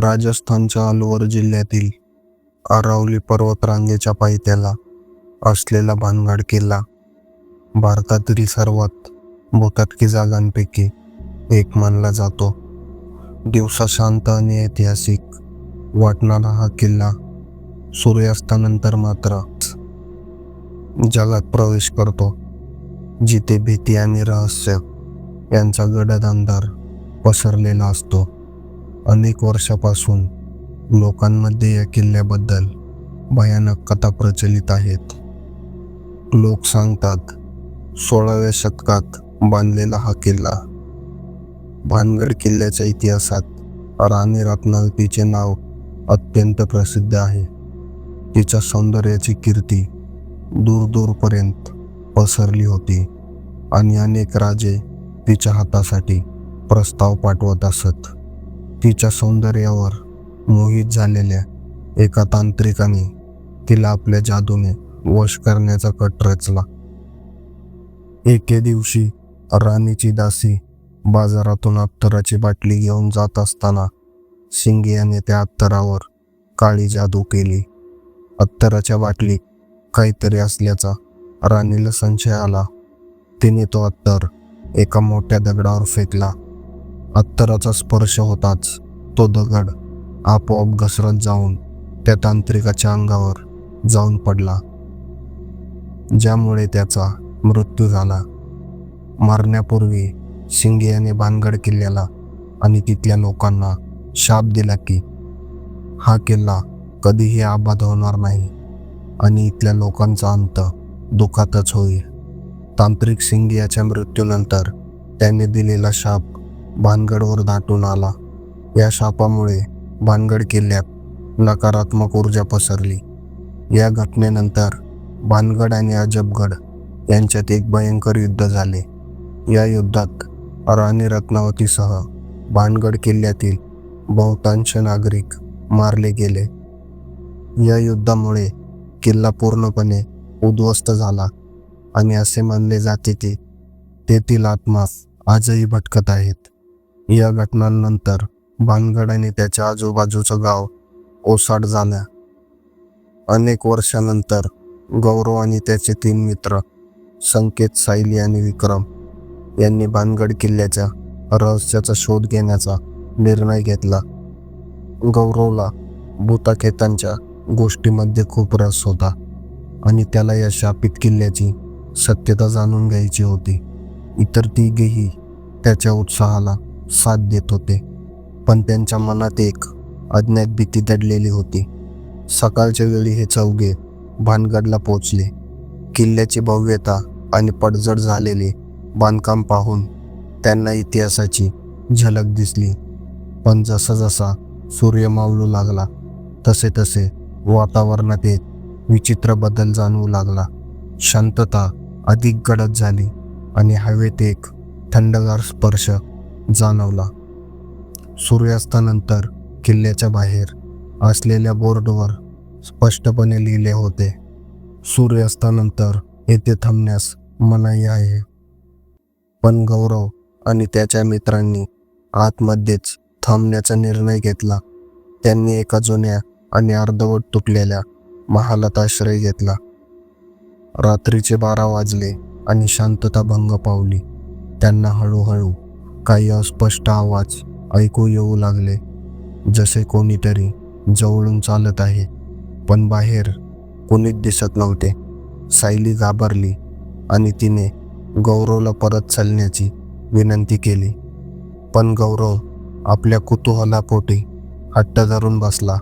राजस्थानच्या अलवर जिल्ह्यातील अरावली पर्वतरांगेच्या पायथ्याला असलेला भानगड किल्ला भारतातील सर्वात भूताटकी जागांपैकी एक मानला जातो. दिवसा शांत आणि ऐतिहासिक वाटणारा हा किल्ला सूर्यास्तानंतर मात्र जगात प्रवेश करतो जिथे भीती आणि रहस्य यांचा गडद अंधार पसरलेला असतो. अनेक वर्षापासून लोकांमध्ये या किल्ल्याबद्दल भयानक कथा प्रचलित आहेत. लोक सांगतात सोळाव्या शतकात बांधलेला हा किल्ला. भानगड किल्ल्याच्या इतिहासात राणी रत्नावतीचे नाव अत्यंत प्रसिद्ध आहे. तिच्या सौंदर्याची कीर्ती दूरदूरपर्यंत पसरली होती आणि अनेक राजे तिच्या हातासाठी प्रस्ताव पाठवत असत. तिच्या सौंदर्यावर मोहित झालेल्या एका तांत्रिकाने तिला आपल्या जादूने वश करण्याचा कट रचला. एके दिवशी राणीची दासी बाजारातून अत्तराची बाटली घेऊन जात असताना सिंगे याने त्या अत्तरावर काळी जादू केली. अत्तराच्या बाटलीत काहीतरी असल्याचा राणीला संशय आला. तिने तो अत्तर एका मोठ्या दगडावर फेकला. अत्तराचा स्पर्श होताच. तो दगड आपोआप घसरत जाऊन त्या तांत्रिकाच्या अंगावर जाऊन पडला. ज्यामुळे त्याचा मृत्यू झाला. मारण्यापूर्वी शिंगे याने भानगड किल्ल्याला आणि तिथल्या लोकांना शाप दिला की हा किल्ला कधीही आबाद होणार नाही आणि इथल्या लोकांचा अंत दुखातच होईल. तांत्रिक सिंग याच्या मृत्यूनंतर त्याने दिलेला शाप भानगडवर दाटून आला. या शापामुळे भानगड किल्ल्यात नकारात्मक ऊर्जा पसरली. या घटनेनंतर भानगड आणि अजबगड यांच्यात एक भयंकर युद्ध झाले. या युद्धात राणी रत्नावतीसह भानगड किल्ल्यातील बहुतांश नागरिक मारले गेले. या युद्धामुळे किल्ला पूर्णपणे उद्ध्वस्त झाला आणि असे मानले जाते की तेथील आत्मा आजही भटकत आहेत. या घटनांनंतर भानगड आणि त्याच्या आजूबाजूचं गाव ओसाड झाल्या. अनेक वर्षानंतर गौरव आणि त्याचे तीन मित्र संकेत सायली आणि विक्रम यांनी भानगड किल्ल्याच्या रहस्याचा शोध घेण्याचा निर्णय घेतला. गौरवला भूताखेतांच्या गोष्टीमध्ये खूप रस होता आणि त्याला या शापित किल्ल्याची सत्यता जाणून घ्यायची होती. इतर तिघेही त्याच्या उत्साहाला साथ देत होते. पण त्यांच्या मनात एक अज्ञात भीती दडलेली होती. सकाळच्या वेळी हे चौघे भानगडला पोचले किल्ल्याची भव्यता आणि पडझड झालेले बांधकाम पाहून त्यांना इतिहासाची झलक दिसली. पण जसा जसा सूर्य मावळू लागला तसे तसे वातावरणात एक विचित्र बदल जाणवू लागला. शांतता अधिक गडद झाली आणि हवेत एक थंडगार स्पर्श जाणवला. सूर्यास्तानंतर किल्ल्याच्या बाहेर असलेल्या बोर्डवर स्पष्टपणे लिहिले होते सूर्यास्तानंतर येथे थांबण्यास मनाई आहे. पण गौरव आणि त्याच्या मित्रांनी आतमध्येच थांबण्याचा निर्णय घेतला. त्यांनी एका जुन्या आणि अर्धवट तुटलेल्या महालात आश्रय घेतला. रात्रीचे बारा वाजले आणि शांतता भंग पावली. त्यांना हळूहळू काही अस्पष्ट आवाज ऐकू येऊ लागले. जसे कोणीतरी जवळून चालत आहे पण बाहेर कोणीच दिसत नव्हते. सायली घाबरली आणि तिने गौरवला परत चालण्याची विनंती केली. पण गौरव आपल्या कुतूहलापोटी हट्ट धरून बसला.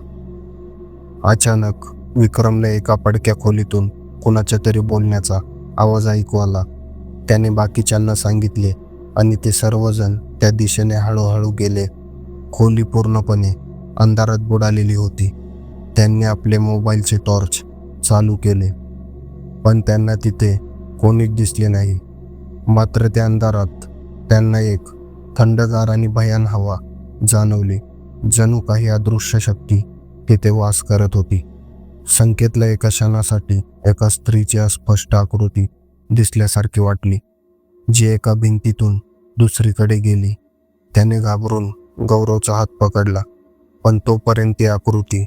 अचानक विक्रमला एका पडक्या खोलीतून कुणाच्या तरी बोलण्याचा आवाज ऐकू आला. त्याने बाकीच्यांना सांगितले आणि ते सर्वजण त्या दिशेने हळूहळू गेले. खोली पूर्णपणे अंधारात बुडालेली होती. त्यांनी आपले मोबाईलचे टॉर्च चालू केले. पण त्यांना तिथे कोणीच दिसले नाही. मात्र त्या अंधारात त्यांना एक थंडगार आणि भयान हवा जाणवली. जणू काही अदृश्य शक्ती तिथे वास करत होती. संकेतला एका क्षणासाठी एका स्त्रीची अस्पष्ट आकृती दिसल्यासारखी वाटली जी एका भिंतीतून दुसरीकडे गेली. त्याने घाबरून गौरवचा हात पकडला पण तोपर्यंत ती आकृती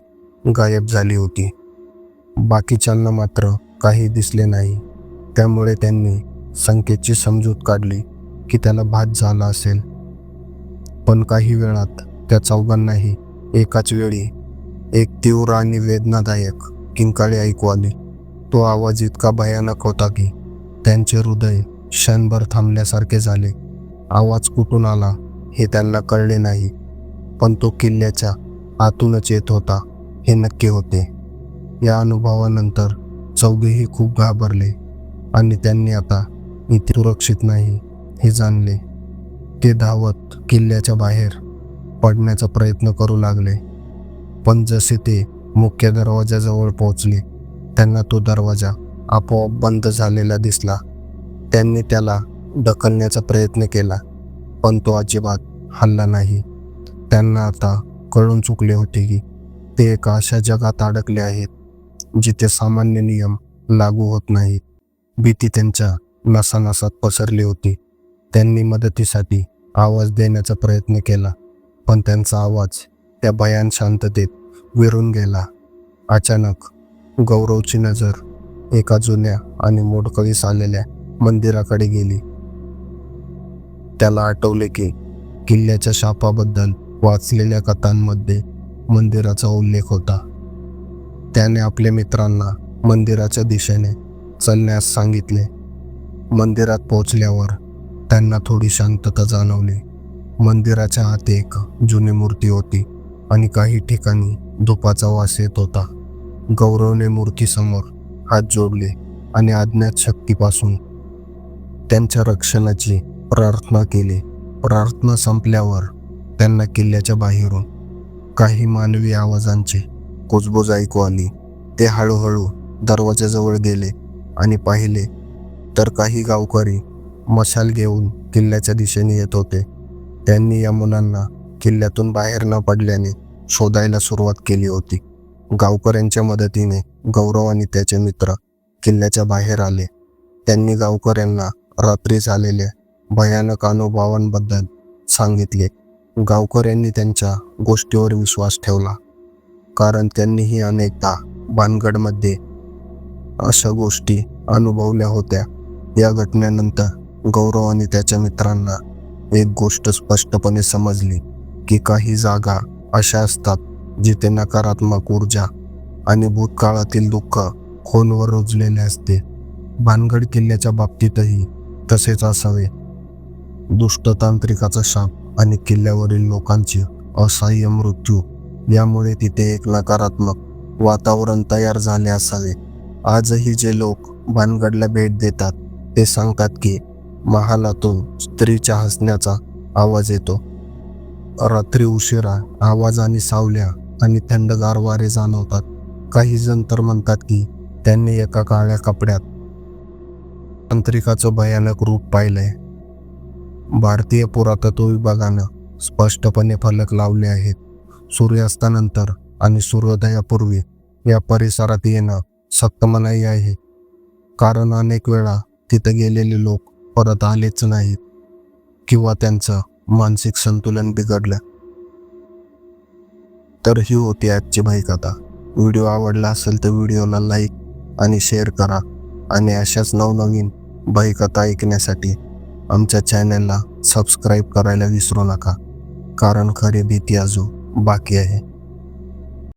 गायब झाली होती. बाकीच्यांना मात्र काही दिसले नाही. त्यामुळे त्यांनी संकेतची समजूत काढली की त्याला भात झाला असेल. पण काही वेळात त्या चौघांनाही एकाच वेळी एक तीव्र आणि वेदनादायक किंकाळी ऐकू आली. तो आवाज इतका भयानक होता की त्यांचे हृदय क्षणभर थांबल्यासारखे झाले. आवाज कुठून आला हे त्यांना कळले नाही. पण तो किल्ल्याच्या आतूनच येत होता हे नक्की होते. या अनुभवानंतर चौघेही खूप घाबरले आणि त्यांनी आता इथे सुरक्षित नाही हे जाणले. ते धावत किल्ल्याच्या बाहेर पडण्याचा प्रयत्न करू लागले. पण जसे ते मुख्य दरवाजाजवळ पोहोचले त्यांना तो दरवाजा आपोआप बंद झालेला दिसला. त्यांनी त्याला ढकलण्याचा प्रयत्न केला पण तो अजिबात हल्ला नाही. त्यांना आता कळून चुकले होते की ते एका अशा जगात अडकले आहेत जिथे सामान्य नियम लागू होत नाहीत भीती त्यांच्या नसानसात पसरली होती. त्यांनी मदतीसाठी आवाज देण्याचा प्रयत्न केला पण त्यांचा आवाज त्या भयान शांततेत विरून गेला. अचानक गौरवची नजर एका जुन्या आणि मोडकळीस आलेल्या मंदिराकडे गेली. त्याला आठवले की किल्ल्याच्या शापाबद्दल वाचलेल्या कथांमध्ये मंदिराचा उल्लेख होता. त्याने आपल्या मित्रांना मंदिराच्या दिशेने चालण्यास सांगितले. मंदिरात पोहोचल्यावर त्यांना थोडी शांतता जाणवली. मंदिराच्या आत एक जुनी मूर्ती होती आणि काही ठिकाणी धुपाचा वास येत होता. गौरवने मूर्तीसमोर हात जोडले आणि अज्ञात शक्तीपासून त्यांच्या रक्षणाची प्रार्थना केली. प्रार्थना संपल्यावर त्यांना किल्ल्याच्या बाहेरून काही मानवी आवाजांची कुजबुज ऐकू आली. ते हळूहळू दरवाजाजवळ गेले आणि पाहिले तर काही गावकरी मशाल घेऊन किल्ल्याच्या दिशेने येत होते. त्यांनी या मुलांना किल्ल्यातून बाहेर न पडल्याने शोधायला सुरुवात केली होती. गावकऱ्यांच्या मदतीने गौरव आणि त्याचे मित्र किल्ल्याच्या बाहेर आले. त्यांनी गावकऱ्यांना रात्री झालेल्या भयानक अनुभवांबद्दल सांगितले. गावकऱ्यांनी त्यांच्या गोष्टीवर विश्वास ठेवला. कारण त्यांनीही अनेकदा भानगडमध्ये अशा गोष्टी अनुभवल्या होत्या. या घटनेनंतर गौरव आणि त्याच्या मित्रांना एक गोष्ट स्पष्टपणे समजली की काही जागा अशा असतात जिथे नकारात्मक ऊर्जा आणि भूतकाळातील दुःख खोलवर रुजलेले असते. भानगड किल्ल्याच्या बाबतीतही तसेच असावे. दुष्टतांत्रिकाचा शाप आणि किल्ल्यावरील लोकांचे असह्य मृत्यू. यामुळे तिथे एक नकारात्मक वातावरण तयार झाले असावे. आजही जे लोक भानगडला भेट देतात ते सांगतात की महालातून स्त्रीच्या हसण्याचा आवाज येतो. रात्री उशिरा आवाज आणि सावल्या आणि थंडगार वारे जाणवतात. काही जण तर म्हणतात की त्यांनी एका काळ्या कपड्यात तांत्रिकाचं भयानक रूप पाहिलंय. भारतीय पुरातत्व विभागानं स्पष्टपणे फलक लावले आहेत. सूर्यास्तानंतर आणि सूर्योदयापूर्वी या परिसरात येणं सक्त मनाई आहे. कारण अनेक वेळा तिथं गेलेले लोक परत आलेच नाहीत किंवा त्यांचं मानसिक संतुलन बिघडलं. तर ही होती आजची भाईकथा. व्हिडिओ आवडला असेल तर व्हिडिओला लाईक आणि शेअर करा. आणि अशाच नवनवीन भाईकथा ऐकण्यासाठी आमच्या चॅनलला सबस्क्राईब करायला विसरू नका. कारण खरी भीती अजून बाकी आहे.